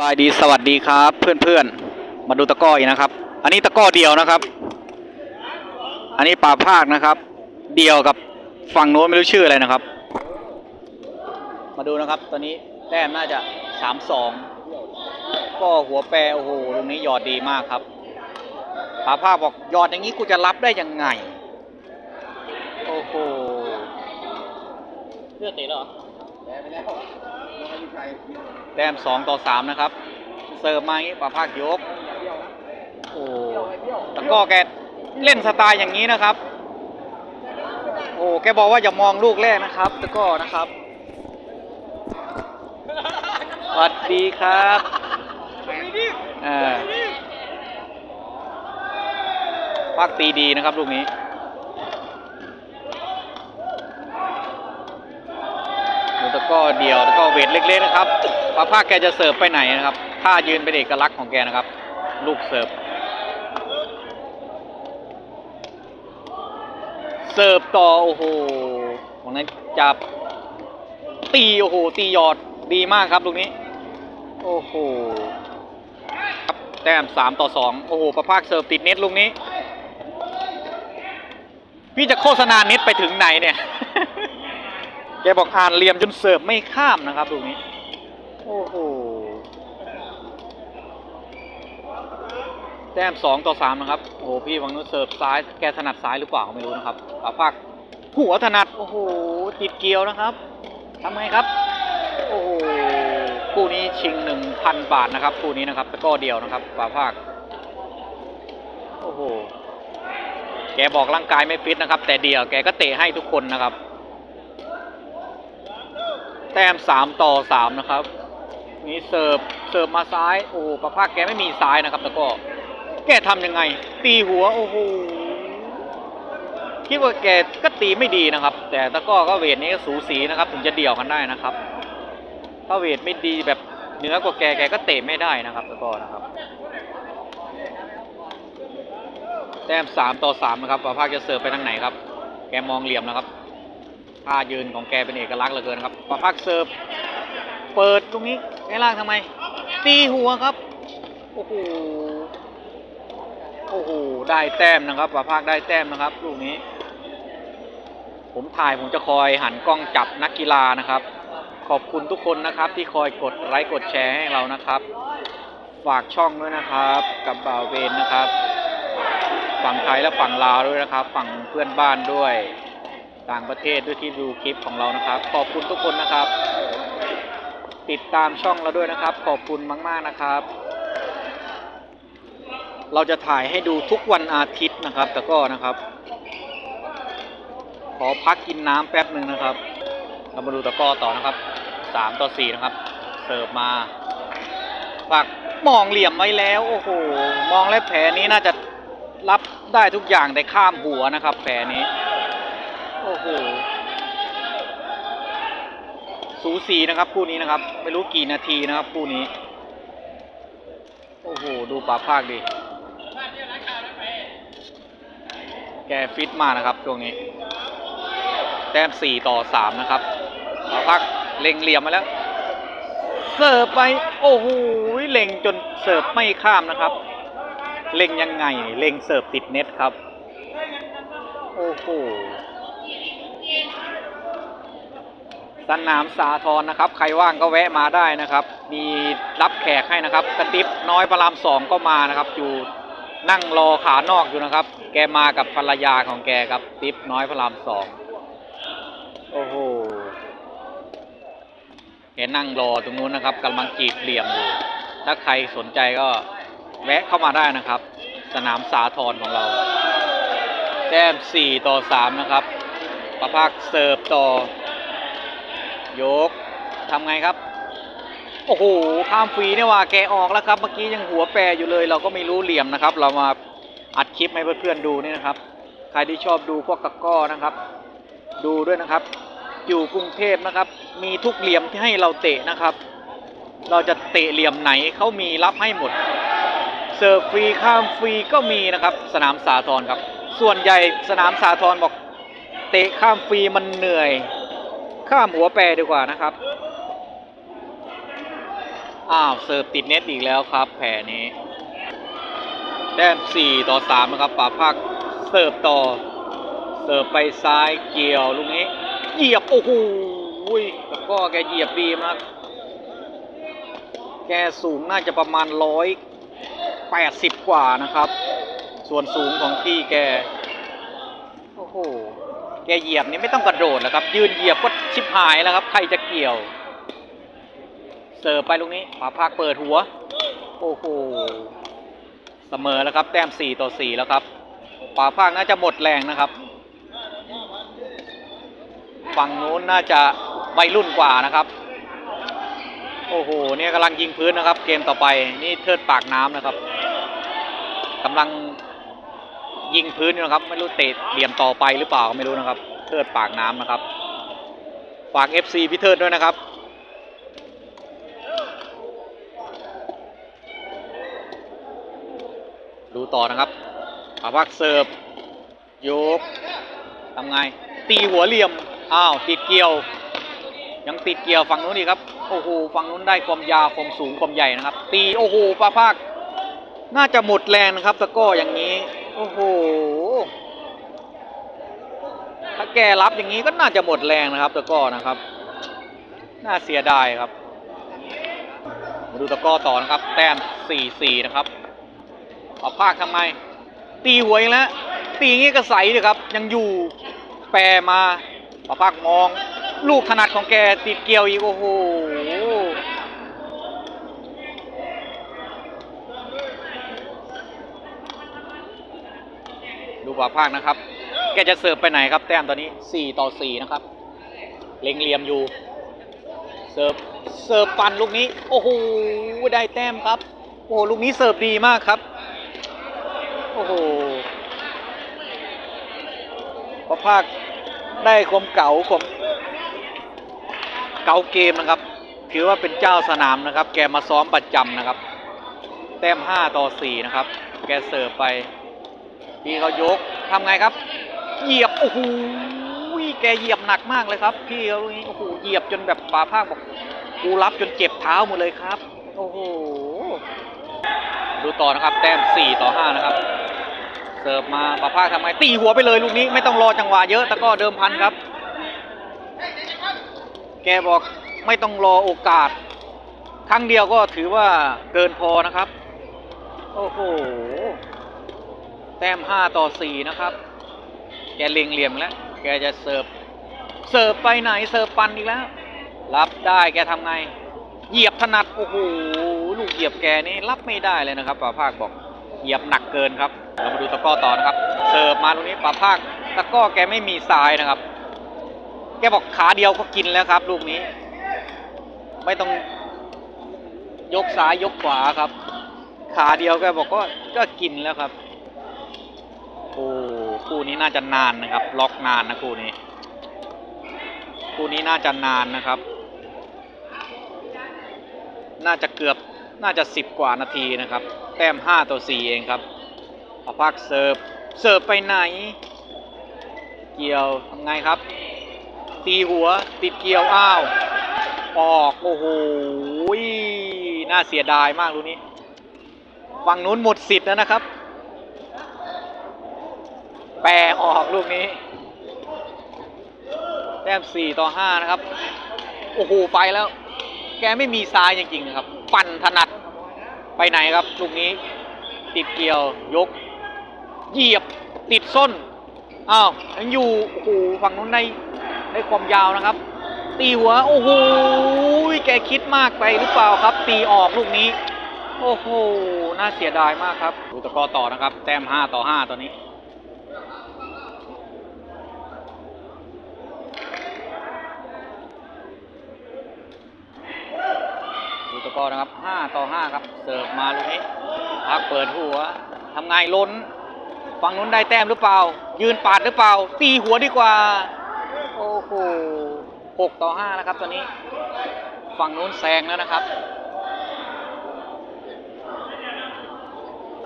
บายดีสวัสดีครับ เพื่อนๆ มาดูตะก้ออีกนะครับ อันนี้ตะก้อเดียวนะครับ อันนี้ป่าภาคนะครับ เดียวกับฝั่งโน้นไม่รู้ชื่ออะไรนะครับ มาดูนะครับ ตอนนี้แต้มน่าจะสามสองก็หัวแปรโอ้โหตรงนี้ยอดดีมากครับป่าภาคบอกยอดอย่างนี้กูจะรับได้ยังไง โอ้โหเลือดตะเหรอ แต้มสองต่อสามนะครับ เสิร์ฟมาอย่างนี้ป่าภาคยก โอ้ตะก้อแกเล่นสไตล์อย่างนี้นะครับ โอ้แกบอกว่าอย่ามองลูกแรกนะครับ ตะก้อนะครับสวัสดีครับเออภาคตีดีนะครับลูกนี้ ตะกร้อเดียวตะกร้อเวทเล็กๆนะครับปาภาคแกจะเสิร์ฟไปไหนนะครับท่ายืนเป็นเอกลักษณ์ของแกนะครับ ลูกเสิร์ฟเสิร์ฟต่อโอ้โหของนั้นจับตีโอ้โหตีหยอดดีมากครับลูกนี้ โอ้โหครับแต้มสามต่อสองโอ้โหประภาคเสิร์ฟติดเน็ตลูกนี้ พี่จะโฆษณาเน็ตไปถึงไหนเนี่ย แกบอกอ่านเหลี่ยมจนเสิร์ฟไม่ข้ามนะครับลูกนี้ โอ้โห แต้มสองต่อสามนะครับ โอ้โห พี่วังนู้นเสิร์ฟซ้าย แกถนัดซ้ายหรือเปล่าไม่รู้นะครับปาภาคหัวถนัด โอ้โห ติดเกลียวนะครับทำไงครับ โอ้โห คู่นี้ชิงหนึ่งพันบาทนะครับ คู่นี้นะครับตะกร้อเดียวนะครับปาภาค โอ้โห แกบอกร่างกายไม่ฟิตนะครับ แต่เดียวแกก็เตะให้ทุกคนนะครับ แต้มสามต่อสามนะครับ นี่เสิร์ฟเสิร์ฟมาซ้ายโอ้ประภาคแกไม่มีซ้ายนะครับ แล้วก็แกทำยังไง ตีหัวโอ้โหคิดว่าแกก็ตีไม่ดีนะครับ แต่ตะก้อก็เวทนี้ก็สูสีนะครับ ถึงจะเดี่ยวกันได้นะครับ ถ้าเวทไม่ดีแบบเหนือกว่าแกแกก็เตะไม่ได้นะครับตะก้อนะครับ แต้มสามต่อสามนะครับประภาคจะเสิร์ฟไปทางไหนครับ แกมองเหลี่ยมนะครับ ท่ายืนของแกเป็นเอกลักษณ์เหลือเกินครับประภาคเสิร์ฟ เปิดตรงนี้ไอ้ล่างทำไม ตีหัวครับ โอ้โห โอ้โห ได้แต้มนะครับประภาคได้แต้มนะครับ ลูกนี้ ผมถ่ายผมจะคอยหันกล้องจับนักกีฬานะครับ ขอบคุณทุกคนนะครับ ที่คอยกดไลค์กดแชร์ให้เรานะครับ ฝากช่องด้วยนะครับ กับบ่าวเวนนะครับ ฝั่งไทยและฝั่งลาวด้วยนะครับ ฝั่งเพื่อนบ้านด้วย ต่างประเทศด้วยที่ดูคลิปของเรานะครับ ขอบคุณทุกคนนะครับ ติดตามช่องเราด้วยนะครับ ขอบคุณมาก ๆนะครับ เราจะถ่ายให้ดูทุกวันอาทิตย์นะครับแต่ก็นะครับ ขอพักกินน้ำแป๊บหนึ่งนะครับ เรามาดูตะก้อต่อนะครับสามต่อสี่นะครับ เสิร์ฟมาฝากมองเหลี่ยมไว้แล้วโอ้โหมองแล้วแผลนี้น่าจะรับได้ทุกอย่างแต่ข้ามหัวนะครับ แผลนี้ โอ้โหสูสีนะครับคู่นี้นะครับ ไม่รู้กี่นาทีนะครับคู่นี้ โอ้โห ดูปลาภาคดิแกฟิตมากนะครับช่วงนี้ แต้มสี่ต่อสามนะครับปลาภาคเล็งเหลี่ยมมาแล้ว เสิร์ฟไป โอ้โหเล็งจนเสิร์ฟไม่ข้ามนะครับ เล็งยังไง เล็งเสิร์ฟติดเน็ตครับ โอ้โห สนามสาทรนะครับ ใครว่างก็แวะมาได้นะครับ มีรับแขกให้นะครับ กระติบน้อยพระรามสองก็มานะครับ อยู่นั่งรอขานอกอยู่นะครับ แกมากับภรรยาของแกครับ ติ๊บน้อยพระรามสองโอ้โหแกนั่งรอตรงนู้นนะครับกำลังจีบเหลี่ยมอยู่ ถ้าใครสนใจก็แวะเข้ามาได้นะครับ สนามสาทรของเรา แต้มสี่ต่อสามนะครับ ประภาคเสิร์ฟต่อ ยกทำไงครับ โอ้โห ข้ามฟรีเนี่ยว่าแกออกแล้วครับ เมื่อกี้ยังหัวแปรอยู่เลย เราก็ไม่รู้เหลี่ยมนะครับ เรามาอัดคลิปให้เพื่อนๆดูนี่นะครับ ใครที่ชอบดูพวกตะก้อนะครับ ดูด้วยนะครับ อยู่กรุงเทพนะครับ มีทุกเหลี่ยมที่ให้เราเตะนะครับ เราจะเตะเหลี่ยมไหนเขามีรับให้หมด เสิร์ฟฟรีข้ามฟรีก็มีนะครับ สนามสาทรครับ ส่วนใหญ่สนามสาทรบอก เตะข้ามฟรีมันเหนื่อย ข้ามหัวแปรดีกว่านะครับ อ้าวเสิร์ฟติดเน็ตอีกแล้วครับแผลนี้แต้ม4ต่อ3นะครับป่าภาคเสิร์ฟต่อ เสิร์ฟไปซ้ายเกี่ยวลูกนี้เหยียบโอ้โหแล้วก็แกเหยียบดีมากแกสูงน่าจะประมาณร้อยแปดสิบกว่านะครับ ส่วนสูงของพี่แก โอ้โห แกเหยียบนี่ไม่ต้องกระโดดแล้วครับ ยืนเหยียบก็ชิบหายแล้วครับ ใครจะเกี่ยว เสิร์ฟไปลูกนี้ป่าภาคเปิดหัว โอ้โหเสมอแล้วครับ แต้ม4ต่อ4แล้วครับป่าภาคน่าจะหมดแรงนะครับ ฝั่งนู้นน่าจะวัยรุ่นกว่านะครับ โอ้โห เนี่ยกำลังยิงพื้นนะครับ เกมต่อไปนี่เทิดปากน้ำนะครับกำลัง ยิงพื้นนะครับ ไม่รู้เตะเหลี่ยมต่อไปหรือเปล่าไม่รู้นะครับ เทิดปากน้ำนะครับ ฝาก FC พี่เทิดด้วยนะครับ ดูต่อนะครับอาพักเสิร์ฟโยกทำไง ตีหัวเหลี่ยม อ้าว ติดเกี่ยว ยังติดเกี่ยวฝั่งนู้นอีกครับ โอ้โห ฝั่งนู้นได้ความยาวความสูงความใหญ่นะครับ ตี โอ้โหปลาภาค น่าจะหมดแรงนะครับตะก้ออย่างนี้ โอ้โห ถ้าแกรับอย่างนี้ก็น่าจะหมดแรงนะครับตะก้อนะครับ น่าเสียดายครับ มาดูตะก้อต่อนะครับ แต้ม4-4นะครับเอาภาคทำไม ตีหัวอีกแล้วตีงี้ก็ใสเลยครับ ยังอยู่แปรมาปะภาคมอง ลูกถนัดของแกติดเกี่ยวอีกโอ้โห ดู ปะภาคนะครับ แกจะเสิร์ฟไปไหนครับ แต้มตอนนี้ 4 ต่อ 4 นะครับ เล็งเหลี่ยมอยู่ เสิร์ฟ เสิร์ฟฟันลูกนี้ โอ้โห ได้แต้มครับ โอ้โห ลูกนี้เสิร์ฟดีมากครับ โอ้โหพอภาคได้ความเก่าความเก่าเกมนะครับ ถือว่าเป็นเจ้าสนามนะครับ แกมาซ้อมประจำนะครับ แต้ม 5 ต่อ 4 นะครับ แกเสิร์ฟไป พี่เขายกทำไงครับ เหยียบโอ้โหแกเหยียบหนักมากเลยครับพี่เขานี่โอ้โหเหยียบจนแบบปาภาคบอกกูรับจนเจ็บเท้าหมดเลยครับ โอ้โหดูต่อนะครับ แต้ม4ต่อ5นะครับ เสิร์ฟมาปะภาคทำไงตีหัวไปเลยลูกนี้ไม่ต้องรอจังหวะเยอะแต่ก็เดิมพันครับ แกบอกไม่ต้องรอโอกาส ครั้งเดียวก็ถือว่าเกินพอนะครับ โอ้โห แต้ม 5 ต่อ 4 นะครับ แกเล็งเหลี่ยมแล้ว แกจะเสิร์ฟ เสิร์ฟไปไหน เสิร์ฟปันอีกแล้ว รับได้แกทำไง เหยียบถนัด โอ้โห ลูกเหยียบแกนี่รับไม่ได้เลยนะครับป่าภาคบอก เหยียบหนักเกินครับ เรามาดูตะก้อต่อนะครับ เสิร์ฟมาตรงนี้ป่าภาค ตะก้อแกไม่มีทรายนะครับ แกบอกขาเดียวก็กินแล้วครับ ลูกนี้ ไม่ต้องยกซ้ายยกขวาครับ ขาเดียวแกบอกก็ก็กินแล้วครับ โอ้คู่นี้น่าจะนานนะครับ ล็อกนานนะคู่นี้ คู่นี้น่าจะนานนะครับ น่าจะเกือบน่าจะสิบกว่านาทีนะครับ แต้มห้าต่อสี่เองครับเอาพักเสิร์ฟเสิร์ฟไปไหน เกี่ยวทำไงครับ ตีหัวติดเกี่ยวอ้าวออกโอ้โหน่าเสียดายมากลูกนี้ฝั่งนู้นหมดสิทธิ์แล้วนะครับ แปรออกลูกนี้แต้มสี่ต่อห้านะครับ โอ้โห ไปแล้ว แกไม่มีซ้ายจริงๆนะครับ ปั่นถนัด ไปไหนครับ ลูกนี้ ติดเกี่ยวยก เหยียบ ติดส้น อ้าวยังอยู่ โอ้โห ฝั่งนู้นในได้ความยาวนะครับ ตีหัว โอ้โห แกคิดมากไปหรือเปล่าครับ ตีออกลูกนี้ โอ้โห น่าเสียดายมากครับ ดูตะกอต่อนะครับ แต้มห้าต่อห้าตอนนี้ ตะกร้อนะครับ 5 ต่อ 5 ครับ เสิร์ฟมาลูกนี้พักเปิดหัวทำไงล้น ฝั่งนู้นได้แต้มหรือเปล่า ยืนปาดหรือเปล่า ตีหัวดีกว่า โอ้โห6ต่อ 5 นะครับ ตอนนี้ ฝั่งนู้นแซงแล้วนะครับ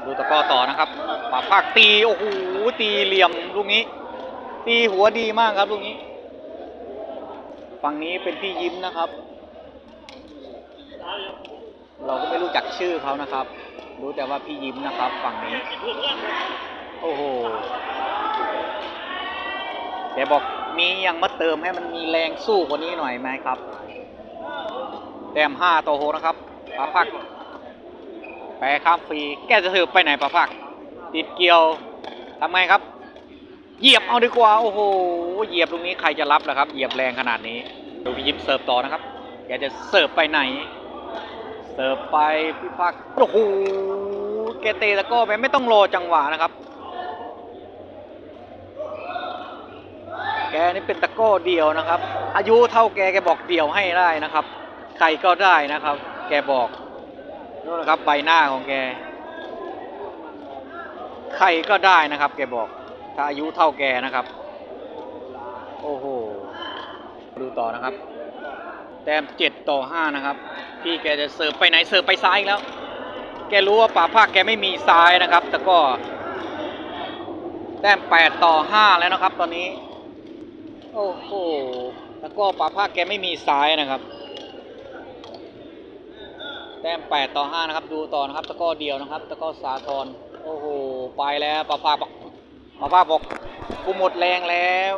ดูตะกอต่อนะครับปาภาคตี โอ้โห ตีเหลี่ยมลูกนี้ ตีหัวดีมากครับลูกนี้ ฝั่งนี้เป็นพี่ยิ้มนะครับ เราก็ไม่รู้จักชื่อเขานะครับ รู้แต่ว่าพี่ยิ้มนะครับฝั่งนี้ โอ้โหแกบอกมียังมาเติมให้มันมีแรงสู้กว่านี้หน่อยไหมครับ แต้มห้าต่อหกนะครับปาพักแปรข้ามฟรี แกจะถือไปไหนปาพัก ติดเกี่ยวทำไงครับ เหยียบเอาดีกว่า โอ้โห เหยียบตรงนี้ใครจะรับล่ะครับ เหยียบแรงขนาดนี้ ดูพี่ยิ้มเสิร์ฟต่อนะครับ แกจะเสิร์ฟไปไหน เสิร์ฟไปพี่พักโอ้โหแกเตตะก้อไปไม่ต้องรอจังหวะนะครับ แกนี่เป็นตะก้อเดียวนะครับ อายุเท่าแกแกบอกเดียวให้ได้นะครับ ใครก็ได้นะครับ แกบอกนู่นนะครับใบหน้าของแก ใครก็ได้นะครับ แกบอก ถ้าอายุเท่าแกนะครับ โอ้โห ดูต่อนะครับ แต้มเจ็ดต่อห้านะครับ พี่แกจะเสิร์ฟไปไหนเสิร์ฟไปซ้ายอีกแล้ว แกรู้ว่าป่าภาคแกไม่มีซ้ายนะครับ แต่ก็ แต้มแปดต่อห้าแล้วนะครับ ตอนนี้ โอ้โหแล้วก็ป่าภาคแกไม่มีซ้ายนะครับ แต้มแปดต่อห้านะครับ ดูต่อนะครับตะก้อเดียวนะครับ ตะก้อสาทรโอ้โห ไปแล้วป่าภาคบอกป่าภาคบอกกูหมดแรงแล้ว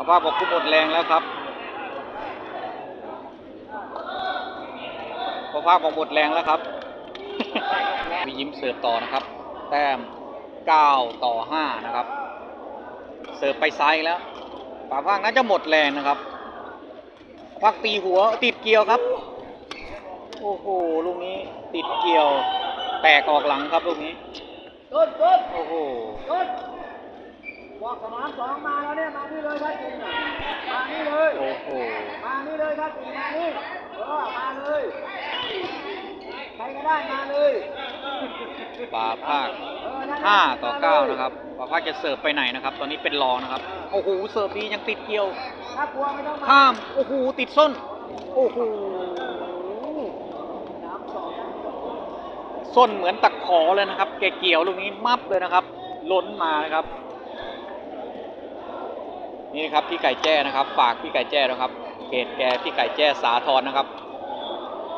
ป่าภาบอกกูหมดแรงแล้วครับป่าภาคบอกหมดแรงแล้วครับ มียิ้มเสิร์ฟต่อนะครับ แต้มเก้าต่อห้านะครับ เสิร์ฟไปซ้ายแล้วป่าภาคน่าจะหมดแรงนะครับภาคตีหัวติดเกี่ยวครับ โอ้โห ลูกนี้ติดเกี่ยว แตกออกหลังครับลูกนี้ โอ้โห บอกสนามสองมาแล้วเนี่ยมานี่เลยถ้าจริงอะมานี่เลย โอ้โห มานี่เลยถ้าจริงมานี่เออมาเลยใครก็ได้มาเลยป่าภาคเออนั่นแหละห้าต่อเก้ามาลยนะครับป่าภาคจะเสิร์ฟไปไหนนะครับ ตอนนี้เป็นรองนะครับ โอ้โห เสิร์ฟดียังติดเกี่ยวถ้ากลัวไม่ต้องมาข้าม โอ้โห ติดส้น โอ้โหสามสองส้นเหมือนตะขอเลยนะครับ แกเกี่ยวลูกนี้มับเลยนะครับ ล้นมานะครับ นี่นะครับพี่ไก่แจ้นะครับ ฝากพี่ไก่แจ้นะครับเพจแกพี่ไก่แจ้สาทรนะครับ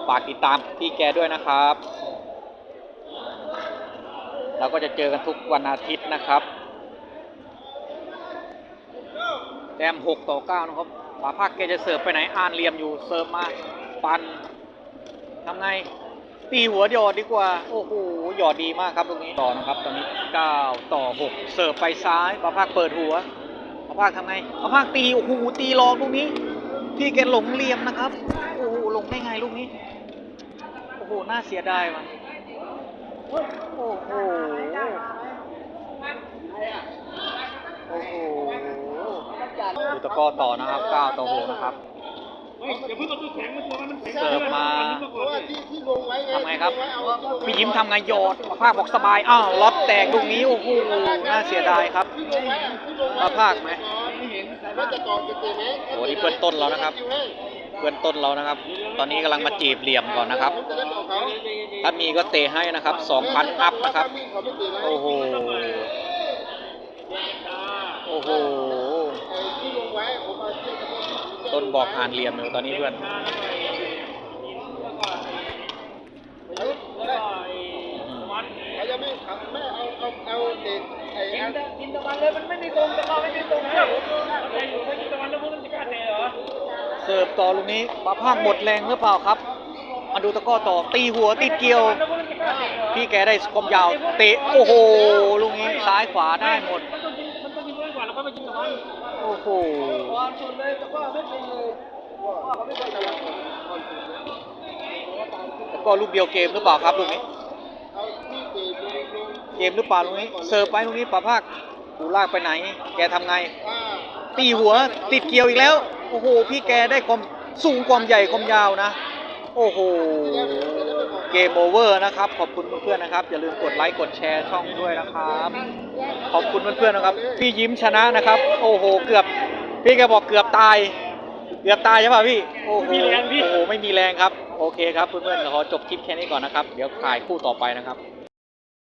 ฝากติดตามพี่แกด้วยนะครับ เราก็จะเจอกันทุกวันอาทิตย์นะครับแต้มหกต่อเก้านะครับฝาภาคแกจะเสิร์ฟไปไหนอ่านเหลี่ยมอยู่เสิร์ฟมาปันทำไงตีหัวหยอดดีกว่า โอ้โหหยอดดีมากครับตรงนี้ต่อนะครับ ตอนนี้เก้าต่อหกเสิร์ฟไปซ้ายฝาภาคเปิดหัว ฝาภาคทำไงฝาภาคตีโอ้โหตีหลอกลูกนี้ พี่แกหลงเหลี่ยมนะครับโอ้โหหลงได้ไงลูกนี้โอ้โหน่าเสียดายว่ะโอ้โหโอ้โหดูตะกร้อต่อนะครับ9ต่อ6นะครับอย่าเพิ่งเอาตัวแข็งมาตัวมันแข็งเสิร์ฟมาเพราะว่าที่ที่ลงไว้ไงทำไงครับที่ลงไว้เอาที่ลงไว้พี่ยิ้มทำไงโยดมาภาคบอกสบายอ้าวล็อตแตกลูกนี้โอ้โหน่าเสียดายครับที่ ลงไว้ที่ลงไว้มาภาคไหมไม่เห็นว่าจะกอนจะเตะไหมโอ้นี่เพื่อนต้นเรานะครับเพื่อนต้นเรานะครับ ตอนนี้กำลังมาจีบเหลี่ยมก่อนนะครับ ถ้ามีก็เตะให้นะครับ2,000อัพนะครับ โอ้โห โอ้โห ต้นบอกอ่านเหลี่ยมอยู่ตอนนี้เพื่อน เขาจะไม่ขับแม่เอาเอาเอาเด็กไอ้อันกินตะวันเลยมันไม่มีตรงแต่เราไม่มีตรงแล้วใครอยู่ไม่กินตะวันแล้วพวกนั้นจะกล้าเตะเหรอเสิร์ฟต่อลูกนี้ปาภาคหมดแรงหรือเปล่าครับ มาดูตะก้อต่อตีหัวติดเกี่ยว พี่แกได้ความยาว เตะโอ้โหลูกนี้ซ้ายขวาได้หมดโอ้โหตะไรแล้วก็ลูกเดียวเกมหรือเปล่าครับลูกนี้ เกมหรือเปล่าลูกนี้เสิร์ฟไปลูกนี้ปาภาคกูลากไปไหน แกทำไงอ่าตีหัวติดเกี่ยวอีกแล้ว โอ้โห พี่แกได้ความสูงความใหญ่ความยาวนะ โอ้โห เกมโอเวอร์นะครับ ขอบคุณเพื่อนๆนะครับ อย่าลืมกดไลค์กดแชร์ช่องด้วยนะครับ ขอบคุณเพื่อนๆนะครับ พี่ยิ้มชนะนะครับ โอ้โห เกือบ พี่แกบอกเกือบตาย เกือบตายใช่ป่ะพี่ โอ้โหโอ้โห ไม่มีแรงครับ โอเคครับเพื่อนๆขอจบคลิปแค่นี้ก่อนนะครับ เดี๋ยวถ่ายคู่ต่อไปนะครับ